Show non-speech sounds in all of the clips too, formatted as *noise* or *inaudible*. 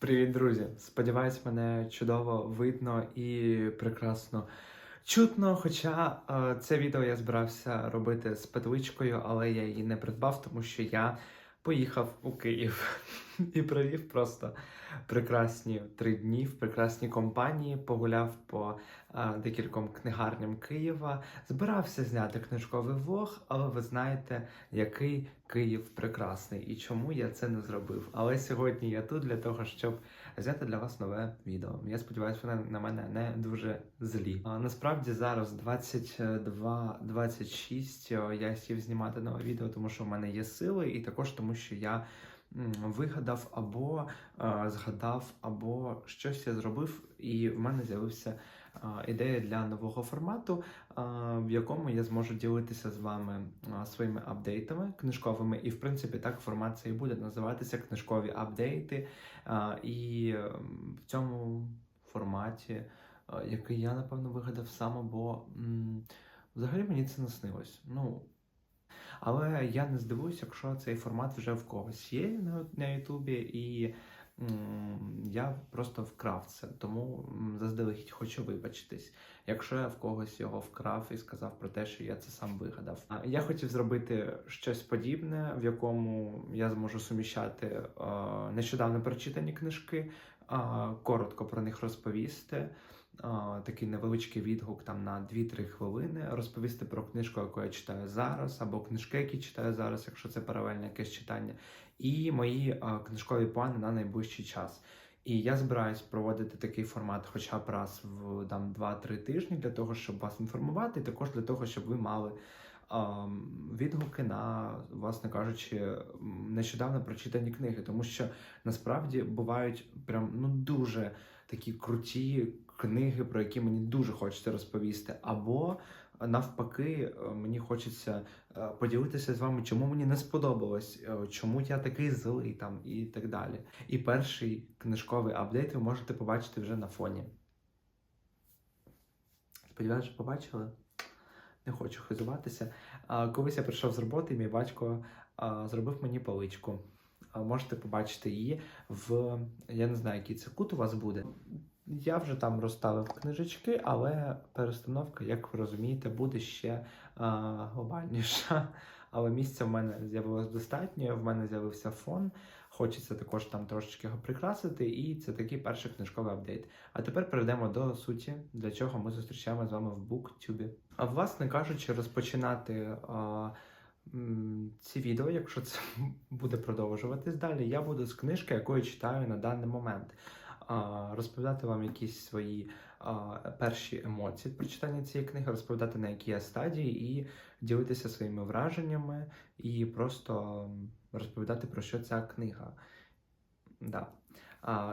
Привіт, друзі! Сподіваюсь, мене чудово видно і прекрасно чутно. Хоча е, це відео я збирався робити з петличкою, але я її не придбав, тому що я поїхав у Київ *laughs* і провів просто прекрасні три дні в прекрасній компанії. Погуляв по а, декільком книгарням Києва. Збирався зняти книжковий влог, але ви знаєте, який Київ прекрасний і чому я це не зробив. Але сьогодні я тут для того, щоб зняти для вас нове відео. Я сподіваюся, вони на мене не дуже злі. А насправді зараз 22-26 я сів знімати нове відео, тому що в мене є сили, і також тому, що я вигадав або е, згадав, або щось я зробив, і в мене з'явився е, ідея для нового формату, в якому я зможу ділитися з вами своїми апдейтами книжковими. І в принципі так формат це і буде називатися книжкові апдейти. І в цьому форматі, який я напевно вигадав сам, або м, взагалі мені це не снилось. Ну, але я не здивуюсь, якщо цей формат вже в когось є на, Ютубі, і я просто вкрав це. Тому заздалегідь хочу вибачитись, якщо я в когось його вкрав і сказав про те, що я це сам вигадав. Я хотів зробити щось подібне, в якому я зможу суміщати е, нещодавно прочитані книжки, коротко про них розповісти такий невеличкий відгук там на 2-3 хвилини, розповісти про книжку, яку я читаю зараз, або книжки, які читаю зараз, якщо це паралельне якесь читання, і мої книжкові плани на найближчий час. І я збираюсь проводити такий формат хоча б раз в там 2-3 тижні для того, щоб вас інформувати, і також для того, щоб ви мали а, відгуки на, власне кажучи, нещодавно прочитані книги, тому що насправді бувають прям ну дуже такі круті книги, про які мені дуже хочеться розповісти, або навпаки, е, мені хочеться е, поділитися з вами, чому мені не сподобалось, е, чому я такий злий там і так далі. І перший книжковий апдейт ви можете побачити вже на фоні. Сподіваюся, що побачили. Не хочу хизуватися. Колись я прийшов з роботи, мій батько зробив мені поличку. А, Можете побачити її в. Я не знаю, який це кут у вас буде. Я вже там розставив книжечки, але перестановка, як ви розумієте, буде ще а, глобальніша. *laughs* Але місця в мене з'явилось достатньо, в мене з'явився фон. Хочеться також там трошечки його прикрасити, і це такий перший книжковий апдейт. А тепер перейдемо до суті, для чого ми зустрічаємо з вами в BookTube. А власне кажучи, розпочинати а, ці відео, якщо це *laughs* буде продовжуватись далі, я буду з книжки, яку я читаю на даний момент. Розповідати вам якісь свої перші емоції прочитання цієї книги, розповідати на якій я стадії, і ділитися своїми враженнями, і просто розповідати про що ця книга. Да.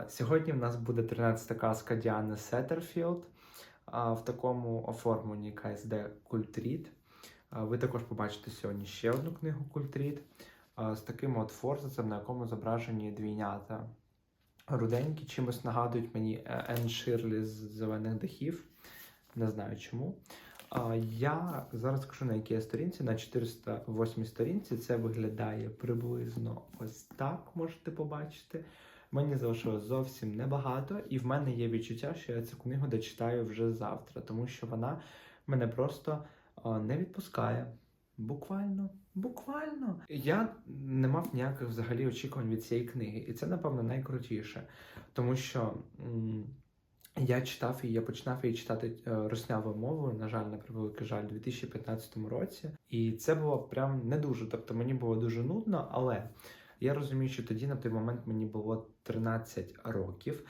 Сьогодні в нас буде 13-та казка Діани Сеттерфілд в такому оформленні КСД Культрід. А, Ви також побачите сьогодні ще одну книгу Культрід з таким от форзацем, на якому зображені двійнята руденькі, чимось нагадують мені е, Енн Ширлі з зелених дахів. Не знаю чому. Я зараз скажу на якій я сторінці, на 408 сторінці. Це виглядає приблизно ось так, можете побачити. Мені залишилось зовсім небагато, і в мене є відчуття, що я цю книгу дочитаю вже завтра, тому що вона мене просто не відпускає. Буквально, буквально. Я не мав ніяких взагалі очікувань від цієї книги, і це, напевно, найкрутіше. Тому що м, я читав її, я починав її читати е, руснявою мовою, на жаль, на превеликий жаль, у 2015 році. І це було прям не дуже. Тобто мені було дуже нудно, але я розумію, що тоді на той момент мені було 13 років.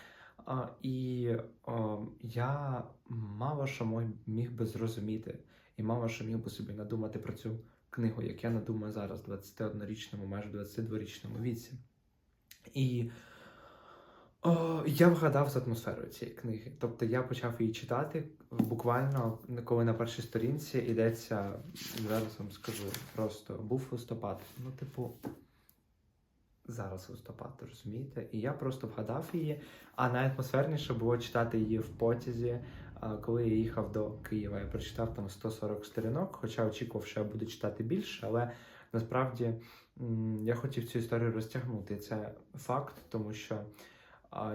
А, і а, я мало що міг би зрозуміти, і мало що міг би собі надумати про цю книгу, як я надумаю зараз, в 21-річному, майже 22-річному віці. І о, я вгадав з атмосферою цієї книги. Тобто я почав її читати буквально, коли на першій сторінці йдеться, зараз вам скажу, просто був листопад. Ну, типу, зараз листопад, розумієте? І я просто вгадав її. А найатмосферніше було читати її в потязі, коли я їхав до Києва. Я прочитав там 140 сторінок, хоча очікував, що я буду читати більше, але насправді я хотів цю історію розтягнути. Це факт, тому що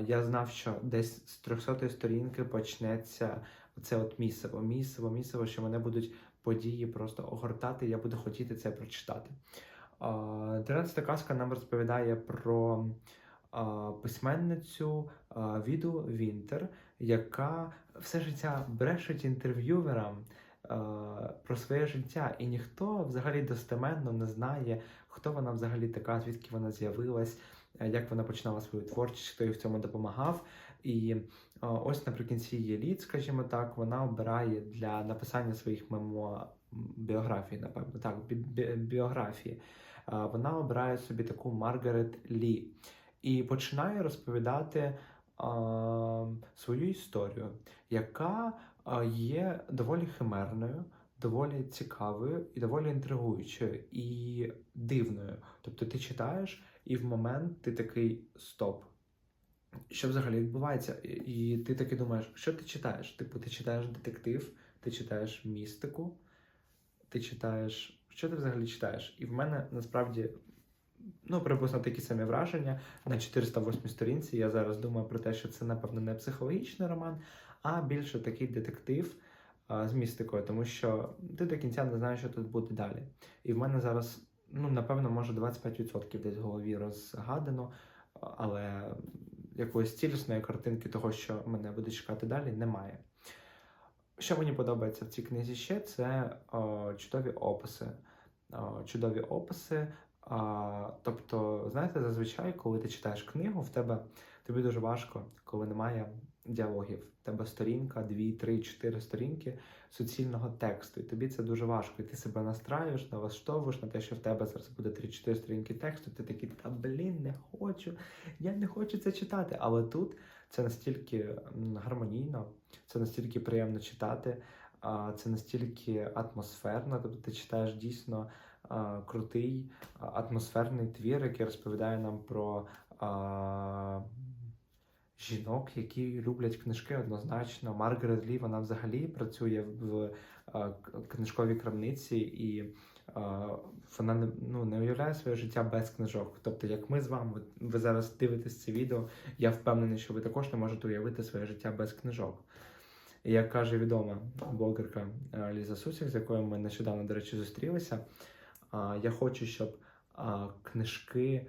Я знав, що десь з 300 сторінки почнеться це от місиво, місиво, місиво, що мене будуть події просто огортати, я буду хотіти це прочитати. А, 13 казка нам розповідає про письменницю Віду Вінтер, яка все життя брешить інтерв'юверам про своє життя, і ніхто взагалі достеменно не знає, хто вона взагалі така, звідки вона з'явилась, як вона починала свою творчість, хто їй в цьому допомагав. І ось наприкінці її літ, скажімо так, вона обирає для написання своїх мемо біографій, напевно, так, бі- біографії. Вона обирає собі таку Маргарет Лі і починає розповідати свою історію, яка є доволі химерною, доволі цікавою і доволі інтригуючою і дивною. Тобто ти читаєш, і в момент ти такий стоп. Що взагалі відбувається? І ти таки думаєш, що ти читаєш? Типу, ти читаєш детектив, ти читаєш містику, ти читаєш. Що ти взагалі читаєш? І в мене насправді ну, приблизно такі самі враження на 408 сторінці. Я зараз думаю про те, що це, напевно, не психологічний роман, а більше такий детектив а, з містикою, тому що ти до кінця не знаєш, що тут буде далі. І в мене зараз, ну, напевно, може 25% десь в голові розгадано, але якоїсь цілісної картинки того, що мене буде чекати далі, немає. Що мені подобається в цій книзі ще, це о, чудові описи. Чудові описи. А, тобто, знаєте, зазвичай, коли ти читаєш книгу, в тебе тобі дуже важко, коли немає діалогів. В тебе сторінка, дві, три, чотири сторінки суцільного тексту. І тобі це дуже важко. І ти себе настраюєш, налаштовуєш на те, що в тебе зараз буде 3-4 сторінки тексту. Ти такий, та блін, не хочу, я не хочу це читати. Але тут це настільки гармонійно, це настільки приємно читати, це настільки атмосферно. Тобто ти читаєш дійсно крутий атмосферний твір, який розповідає нам про а, жінок, які люблять книжки однозначно. Маргарет Лі вона взагалі працює в а, книжковій крамниці і. Вона не, ну, не уявляє своє життя без книжок. Тобто, як ми з вами, ви зараз дивитесь це відео, я впевнений, що ви також не можете уявити своє життя без книжок. Як каже відома блогерка Ліза Сусік, з якою ми нещодавно, до речі, зустрілися, я хочу, щоб книжки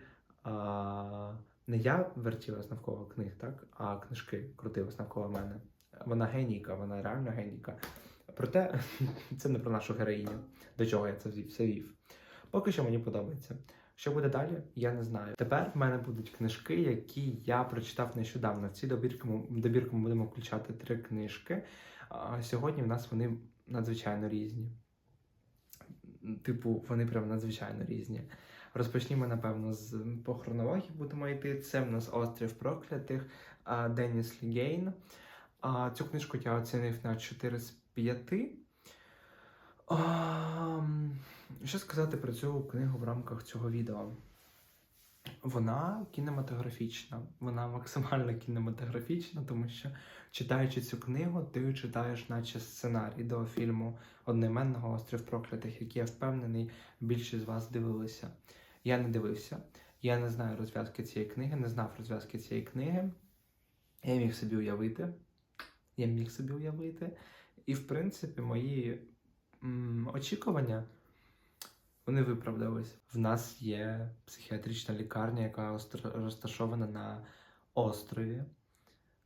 не я вертілась навколо книг, так, а книжки крутились навколо мене. Вона генійка, вона реально генійка. Проте *laughs* це не про нашу героїню, до чого я це все вів. Поки що мені подобається. Що буде далі, я не знаю. Тепер в мене будуть книжки, які я прочитав нещодавно. В цій добірку, ми- добірку ми будемо включати три книжки. Сьогодні в нас вони надзвичайно різні. Типу, вони прям надзвичайно різні. Розпочнімо, напевно, з по хронології будемо йти. Це в нас Острів проклятих Деніс Лігейн. А, цю книжку я оцінив на 4 з 5. А, що сказати про цю книгу в рамках цього відео? Вона кінематографічна, вона максимально кінематографічна, тому що читаючи цю книгу, ти читаєш, наче сценарій до фільму одноіменного Острів проклятих, який я впевнений, більшість з вас дивилися. Я не дивився, я не знаю розв'язки цієї книги, не знав розв'язки цієї книги. Я міг собі уявити. Я міг собі уявити. І, в принципі, мої м, очікування вони виправдались. В нас є психіатрична лікарня, яка розташована на острові.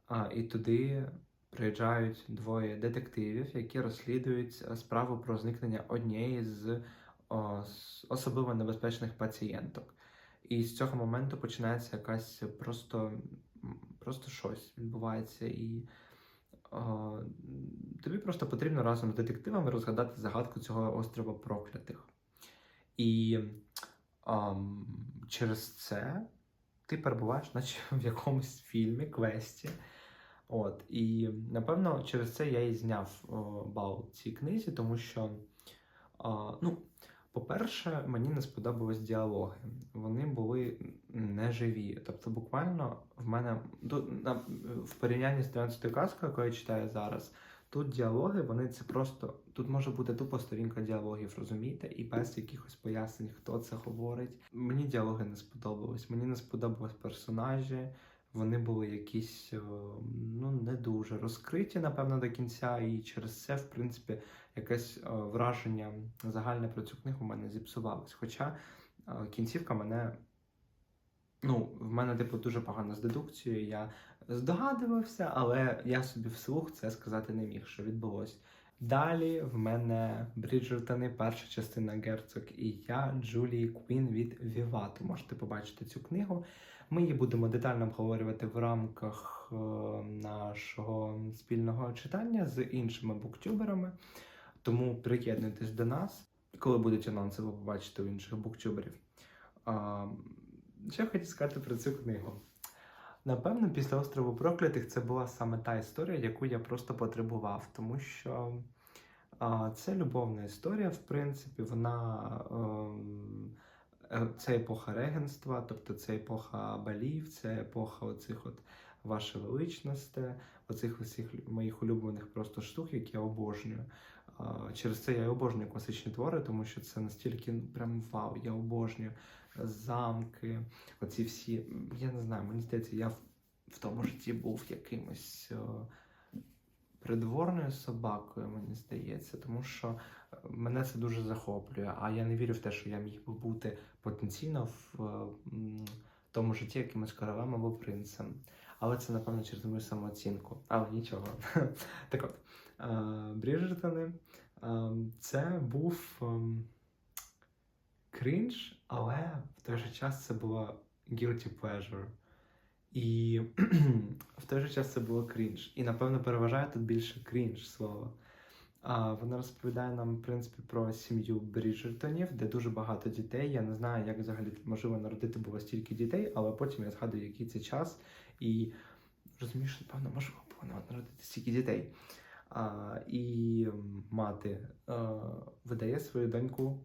А, і туди приїжджають двоє детективів, які розслідують е, справу про зникнення однієї з особливо небезпечних пацієнток. І з цього моменту починається якась просто, просто щось відбувається. І о, тобі просто потрібно разом з детективами розгадати загадку цього острова проклятих. І ам, через це ти перебуваєш, наче в якомусь фільмі, квесті. От, і напевно через це я і зняв бал цій книзі, тому що, а, ну, по-перше, мені не сподобались діалоги. Вони були неживі. Тобто, буквально в мене в порівнянні з 13 казкою, яку я читаю зараз, тут діалоги, вони це просто. Тут може бути тупо сторінка діалогів, розумієте, і без якихось пояснень, хто це говорить. Мені діалоги не сподобались. Мені не сподобались персонажі. вони були якісь е, ну, не дуже розкриті, напевно, до кінця, і через це, в принципі, якесь е, враження загальне про цю книгу в мене зіпсувалось. Хоча е, кінцівка мене. Ну, в мене, типу, дуже погано з дедукцією. Я здогадувався, але я собі вслух це сказати не міг, що відбулось. Далі в мене Бріджертони, перша частина Герцог і я, Джулії Квін від Вівату. Можете побачити цю книгу. Ми її будемо детально обговорювати в рамках е, нашого спільного читання з іншими буктюберами. Тому приєднуйтесь до нас. Коли будуть анонси, ви побачите у інших буктюберів. А, що я хотів сказати про цю книгу? Напевно, після острову проклятих це була саме та історія, яку я просто потребував, тому що а, це любовна історія, в принципі, вона ем, е, це епоха регенства, тобто це епоха балів, це епоха оцих от ваше величносте, оцих усіх моїх улюблених просто штук, які я обожнюю. А, Через це я обожнюю класичні твори, тому що це настільки ну, прям вау, я обожнюю замки, оці всі. Я не знаю, мені здається, я в, тому житті був якимось о, придворною собакою, мені здається, тому що е, мене це дуже захоплює. А я не вірю в те, що я міг би бути потенційно в е, тому житті якимось королем або принцем. Але це, напевно, через мою самооцінку. Але нічого. *laughs* Так от, е, Бріджертони, е, це був. ем, крінж, але в той же час це було guilty pleasure. І *clears throat* в той же час це було крінж. І напевно переважає тут більше крінж слово. А, вона розповідає нам, в принципі, про сім'ю Бріджертонів, де дуже багато дітей. Я не знаю, як взагалі можливо народити було стільки дітей, але потім я згадую, який це час, і розумію, що, напевно, можливо було народити стільки дітей. А, і мати а, видає свою доньку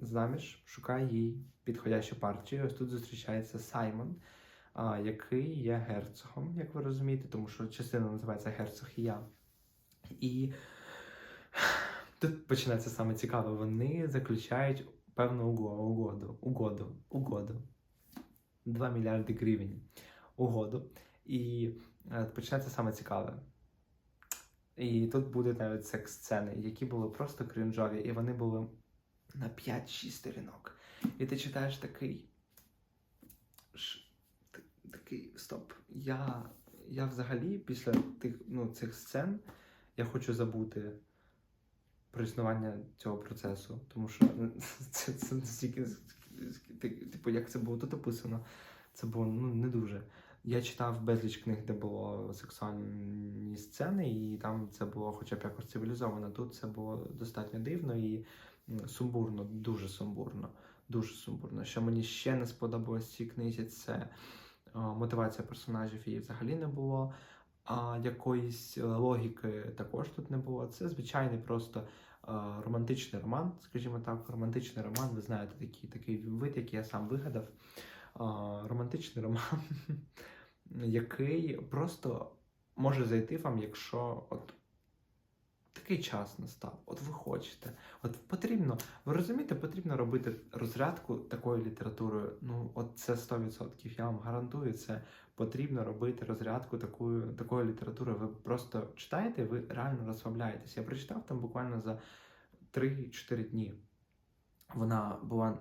заміж, шукає їй підходящу партію. Ось тут зустрічається Саймон, який є герцогом, як ви розумієте, тому що частина називається Герцог і я. І тут починається саме цікаве. Вони заключають певну угоду, угоду, угоду. 2 мільярди гривень угоду. І е, починається саме цікаве. І тут будуть навіть секс-сцени, які були просто крінжові, і вони були на 5-6 сторінок. І ти читаєш такий. Такий стоп. Я, я взагалі після тих, ну, цих сцен я хочу забути про існування цього процесу. Тому що ну, *laughs* це, це настільки. Типу, як це було тут описано, це було ну, не дуже. Я читав безліч книг, де було сексуальні сцени, і там це було хоча б якось цивілізовано. Тут це було достатньо дивно і сумбурно, дуже сумбурно. Дуже сумбурно. Що мені ще не сподобалось в цій книзі, це е, мотивація персонажів її взагалі не було. А якоїсь е, логіки також тут не було. Це звичайний просто е, романтичний роман, скажімо так, романтичний роман. Ви знаєте такий, такий вид, який я сам вигадав. Романтичний роман, *laughs* який просто може зайти вам, якщо от такий час настав, от ви хочете. От потрібно, ви розумієте, потрібно робити розрядку такою літературою. Ну, от це 100%. Я вам гарантую, це потрібно робити розрядку такою, такою літературою. Ви просто читаєте, ви реально розслабляєтесь. Я прочитав там буквально за 3-4 дні. Вона була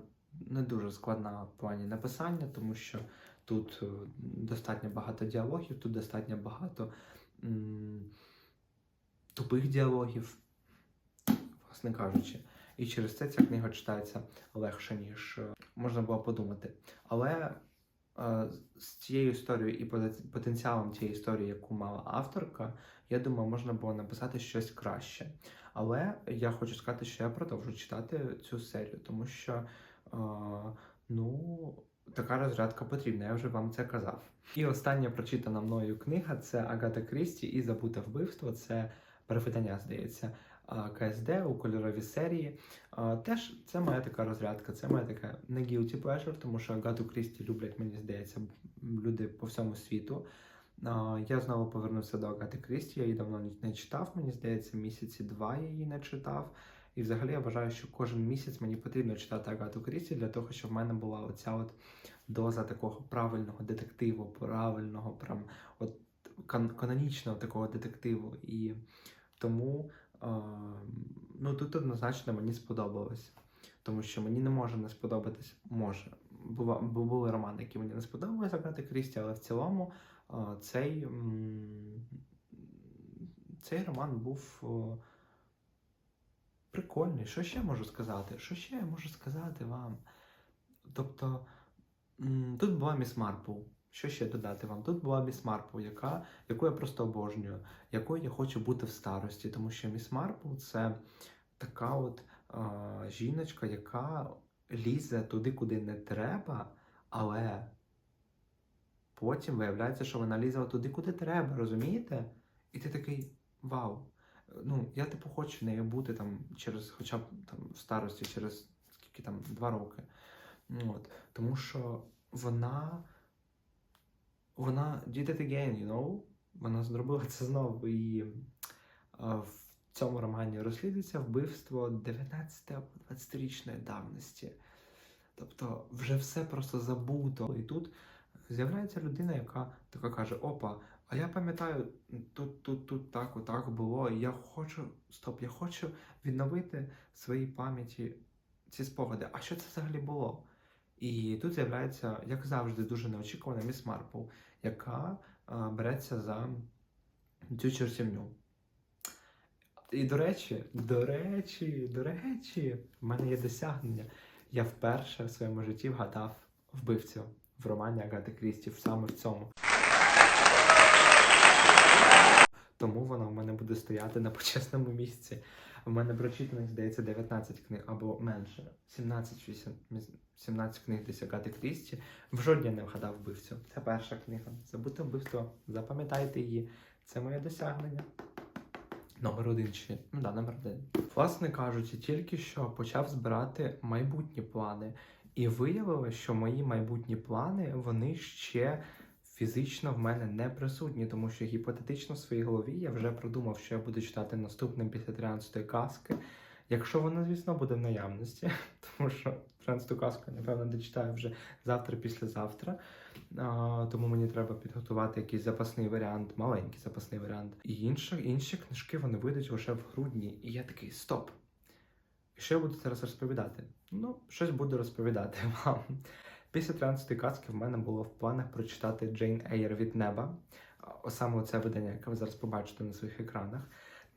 не дуже складна в плані написання, тому що тут е, достатньо багато діалогів, тут достатньо багато м, тупих діалогів, власне кажучи. І через це ця книга читається легше, ніж е, можна було подумати. Але е, з цією історією і потенціалом тієї історії, яку мала авторка, я думаю, можна було написати щось краще. Але я хочу сказати, що я продовжу читати цю серію, тому що е, ну, така розрядка потрібна, я вже вам це казав. І остання прочитана мною книга це Агата Крісті і Забуте вбивство. Це перевидання, здається, КСД у кольоровій серії. Теж це моя така розрядка, це моя така не guilty pleasure, тому що Агату Крісті люблять, мені здається, люди по всьому світу. Я знову повернувся до Агати Крісті, я її давно не читав, мені здається, місяці два я її не читав. І взагалі я вважаю, що кожен місяць мені потрібно читати Агату Крісті для того, щоб в мене була оця от доза такого правильного детективу, правильного, прям от кан- канонічного такого детективу. І тому е, ну, тут однозначно мені сподобалось. Тому що мені не може не сподобатись, може. Бува, були романи, які мені не сподобалися Агати Крісті, але в цілому е, цей, м, цей роман був е, прикольний. Що ще можу сказати? Що ще я можу сказати вам? Тобто, тут була Міс Марпл. Що ще додати вам? Тут була Міс Марпл, яка, яку я просто обожнюю, якою я хочу бути в старості, тому що Міс Марпл це така от а, жіночка, яка лізе туди, куди не треба, але потім виявляється, що вона лізе туди, куди треба, розумієте? І ти такий вау. Ну, я типу хочу нею бути там через, хоча б там в старості, через скільки там два роки. От. Тому що вона. Вона did it again, you know? Вона зробила це знову. І в цьому романі розслідується вбивство 19 або 20-річної давності. Тобто вже все просто забуто. І тут з'являється людина, яка така каже: Опа, а я пам'ятаю, тут, тут, тут так, отак було. І я хочу, стоп, я хочу відновити в своїй пам'яті ці спогади. А що це взагалі було? І тут з'являється, як завжди, дуже неочікувана міс Марпл, яка а, береться за цю чортівню. І до речі, до речі, до речі, в мене є досягнення. Я вперше в своєму житті вгадав вбивцю в романі Агати Крісті, саме в цьому. Тому вона в мене буде стояти на почесному місці. У мене прочитаних, здається, 19 книг або менше. 17, 8, 17 книг десь Агати Крісті. В жодній не вгадав вбивцю. Це перша книга. Забути вбивство. Запам'ятайте її. Це моє досягнення. Номер один чи ну да, номер один. Власне кажучи, тільки що почав збирати майбутні плани, і виявилося, що мої майбутні плани вони ще фізично в мене не присутні, тому що гіпотетично в своїй голові я вже продумав, що я буду читати наступним після 13-ї казки. Якщо вона, звісно, буде в наявності, *laughs* тому що 13-ту казку, я, напевно, дочитаю вже завтра, післязавтра. А, тому мені треба підготувати якийсь запасний варіант, маленький запасний варіант. І інші, інші книжки вони вийдуть лише в грудні. І я такий стоп. І що я буду зараз розповідати? Ну, щось буду розповідати вам. Після 13-ї казки в мене було в планах прочитати Джейн Ейр від неба. Саме це видання, яке ви зараз побачите на своїх екранах.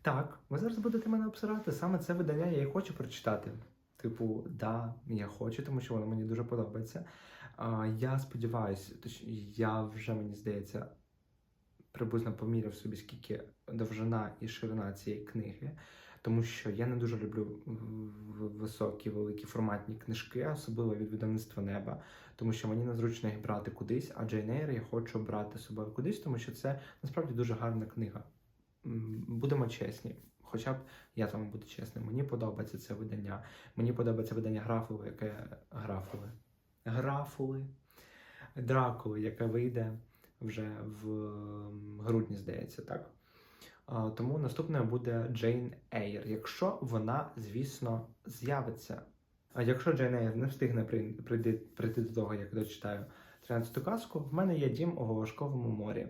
Так, ви зараз будете мене обсирати. Саме це видання я і хочу прочитати. Типу, да, я хочу, тому що воно мені дуже подобається. А, я сподіваюся, я вже мені здається, приблизно поміряв собі, скільки довжина і ширина цієї книги. Тому що я не дуже люблю високі, великі форматні книжки, особливо від видавництва неба, тому що мені незручно їх брати кудись, а Джейн Ейр я хочу брати з собою кудись, тому що це насправді дуже гарна книга. Будемо чесні. Хоча б я там буду чесним. Мені подобається це видання. Мені подобається видання Графули, яке Графули. Графули. Дракули, яке вийде вже в грудні, здається, так. Тому наступною буде Джейн Ейр, якщо вона, звісно, з'явиться. А якщо Джейн Ейр не встигне прийти, прийти, до того, як дочитаю 13-ту казку, в мене є дім у Волошковому морі,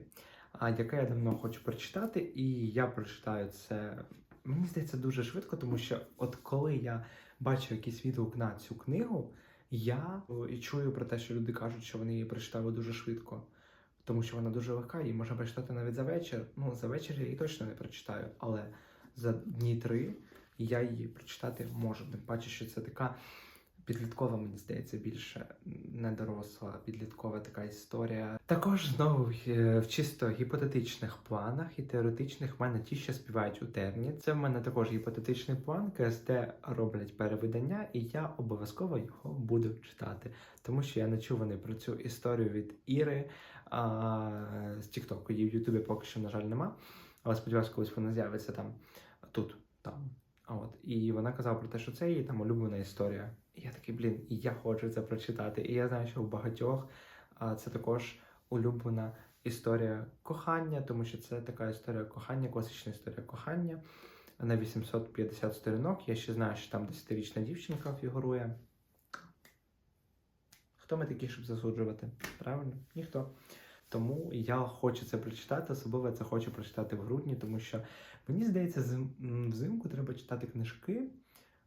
яке я давно хочу прочитати, і я прочитаю це. Мені здається, дуже швидко, тому що от коли я бачу якийсь відгук на цю книгу, я і чую про те, що люди кажуть, що вони її прочитали дуже швидко тому що вона дуже легка, її можна прочитати навіть за вечір. Ну, за вечір я її точно не прочитаю, але за дні три я її прочитати можу. Тим паче, що це така підліткова, мені здається, більше не доросла, підліткова така історія. Також знову е, в чисто гіпотетичних планах і теоретичних в мене ті, що співають у терні. Це в мене також гіпотетичний план. КСД роблять перевидання, і я обов'язково його буду читати, тому що я не чуваний про цю історію від Іри а, з Тіктоку. Її в Ютубі поки що, на жаль, нема. Але сподіваюся, колись вона з'явиться там тут, там. От. І вона казала про те, що це її там улюблена історія. І я такий, блін, і я хочу це прочитати. І я знаю, що у багатьох а, це також улюблена історія кохання, тому що це така історія кохання, класична історія кохання. на 850 сторінок. Я ще знаю, що там 10-річна дівчинка фігурує. Хто ми такі, щоб засуджувати? Правильно? Ніхто. Тому я хочу це прочитати, особливо це хочу прочитати в грудні, тому що мені здається, зим- взимку треба читати книжки,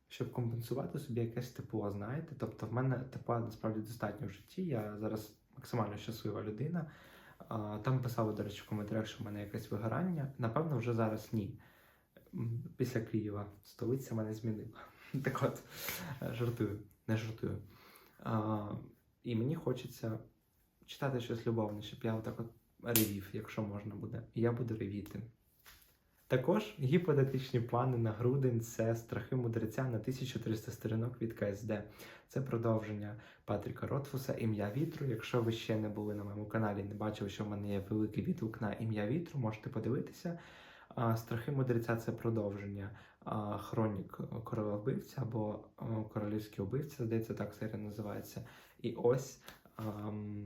щоб компенсувати собі якесь тепло, знаєте. Тобто, в мене тепла насправді достатньо в житті. Я зараз максимально щаслива людина. Там писали, до речі, в коментарях, що в мене якесь вигорання. Напевно, вже зараз ні. Після Києва столиця мене змінила. *laughs* Так от, жартую, не жартую. І мені хочеться читати щось любовне, щоб я отак от ревів, якщо можна буде. І я буду ревіти. Також гіпотетичні плани на грудень це страхи мудреця на 1300 сторінок від КСД. Це продовження Патріка Ротфуса Ім'я вітру. Якщо ви ще не були на моєму каналі, не бачили, що в мене є великий відгук на ім'я вітру, можете подивитися. Страхи мудреця це продовження хронік короля вбивця або королівський убивця, здається, так серія називається. І ось ам,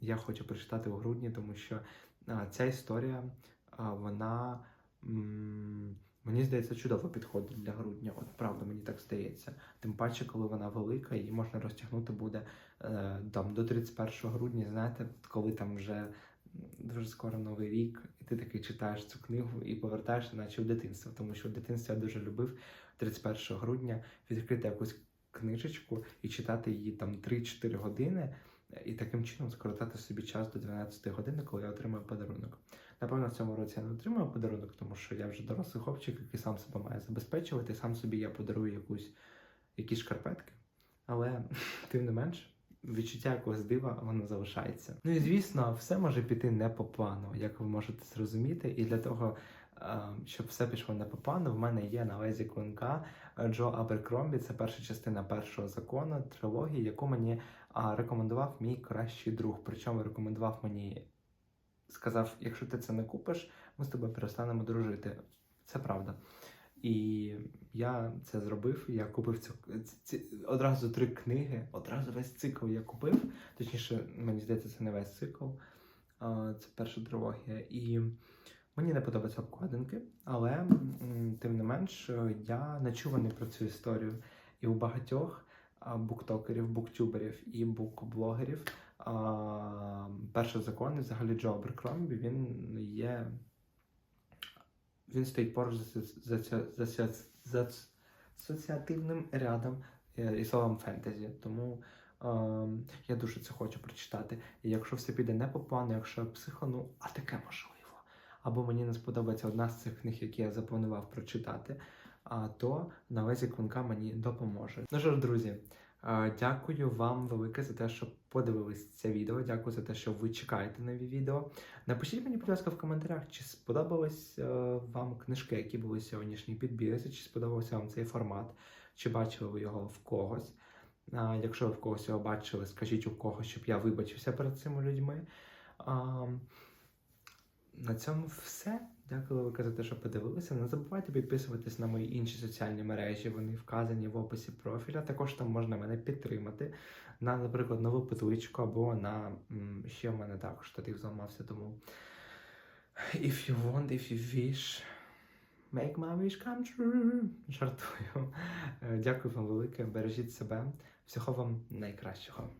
я хочу прочитати у грудні, тому що а, ця історія а, вона м, мені здається чудово підходить для грудня. От правда, мені так здається. Тим паче, коли вона велика, її можна розтягнути буде е, там до 31 грудня. Знаєте, коли там вже дуже скоро новий рік, і ти такий читаєш цю книгу і повертаєшся, наче в дитинство. Тому що в дитинстві я дуже любив 31 грудня відкрити якусь книжечку і читати її там 3-4 години, і таким чином скоротати собі час до 12 години, коли я отримаю подарунок. Напевно, в цьому році я не отримаю подарунок, тому що я вже дорослий хлопчик, який сам себе має забезпечувати, сам собі я подарую якусь якісь шкарпетки. Але *laughs* тим не менш, відчуття якогось дива воно залишається. Ну і звісно, все може піти не по плану, як ви можете зрозуміти. І для того, щоб все пішло не по плану, в мене є на лезі клинка Джо Аберкромбі. Це перша частина першого закону трилогії, яку мені рекомендував мій кращий друг. Причому рекомендував мені, сказав: якщо ти це не купиш, ми з тобою перестанемо дружити. Це правда. І я це зробив. Я купив цю ці, одразу три книги, одразу весь цикл я купив. Точніше, мені здається, це не весь цикл. Це перша трилогія. І мені не подобаються обкладинки, але тим не менш я начуваний про цю історію. І у багатьох буктокерів, буктюберів і букблогерів перший закон, і взагалі Джо Аберкромбі, він є він стоїть поруч за, за, за, за асоціативним рядом е, і словом фентезі. Тому е, я дуже це хочу прочитати. І якщо все піде не по плану, якщо я психану, а таке можливо. Або мені не сподобається одна з цих книг, які я запланував прочитати, то на лезі клинка мені допоможе. Ну що ж, друзі. е, Дякую вам велике за те, що подивились це відео. Дякую за те, що ви чекаєте нові відео. Напишіть мені, будь ласка, в коментарях, чи сподобались е, вам книжки, які були в сьогоднішній підбірці, чи сподобався вам цей формат, чи бачили ви його в когось. А, якщо ви в когось його бачили, скажіть у когось, щоб я вибачився перед цими людьми. А, на цьому все. Дякую велике за те, що подивилися. Не забувайте підписуватись на мої інші соціальні мережі. Вони вказані в описі профіля. Також там можна мене підтримати на, наприклад, нову петличку або на ще в мене також штатив зламався. Тому if you want, if you wish, make my wish come true. Жартую. Е, Дякую вам велике. Бережіть себе. Всього вам найкращого.